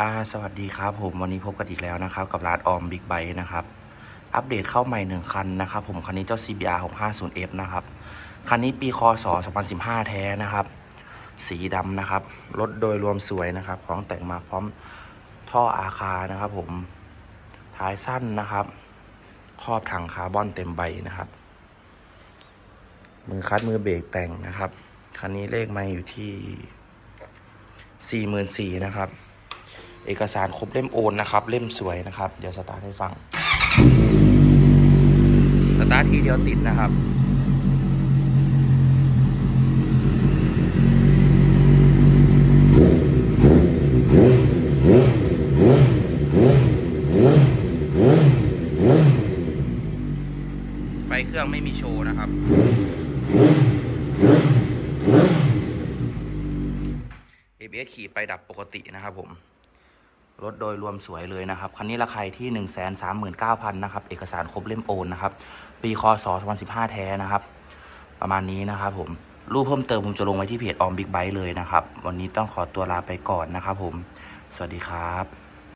อ่าสวัสดีครับผมวันนี้พบกันอีกแล้วนะครับ กับร้านออมบิ๊กไบนะครับ อัปเดตเข้าใหม่หนึ่งคันนะครับ ผมคันนี้เจ้า CBR 650F นะครับ คันนี้ปีคศ2015 แท้นะครับ สีดำนะครับ รถโดยรวมสวยนะครับ ของแต่งมาพร้อมท่ออาคานะครับ ผมท้ายสั้นนะครับ ครอบถังคาร์บอนเต็มใบนะครับ มือคัดมือเบรกแต่งนะครับ คันนี้เลขไม่อยู่ที่ 44,000นะครับ เอกสารครบเล่มโอนนะครับ เล่มสวยนะครับ เดี๋ยวสตาร์ทให้ฟัง สตาร์ททีเดียวติดนะครับไฟเครื่องไม่มีโชว์นะครับ ABS ขี่ไปดับปกตินะครับผม รถโดยรวมสวยเลยนะครับ คันนี้ราคาที่ 1 3 9 0 0 0นะครับ เอกสารครบเล่มโอนนะครับ ปีคศ2015 แท้นะครับ ประมาณนี้นะครับผม รูปเพิ่มเติมผมจะลงไว้ที่เพจออมบิ๊กไบค์เลยนะครับ วันนี้ต้องขอตัวลาไปก่อนนะครับผม สวัสดีครับ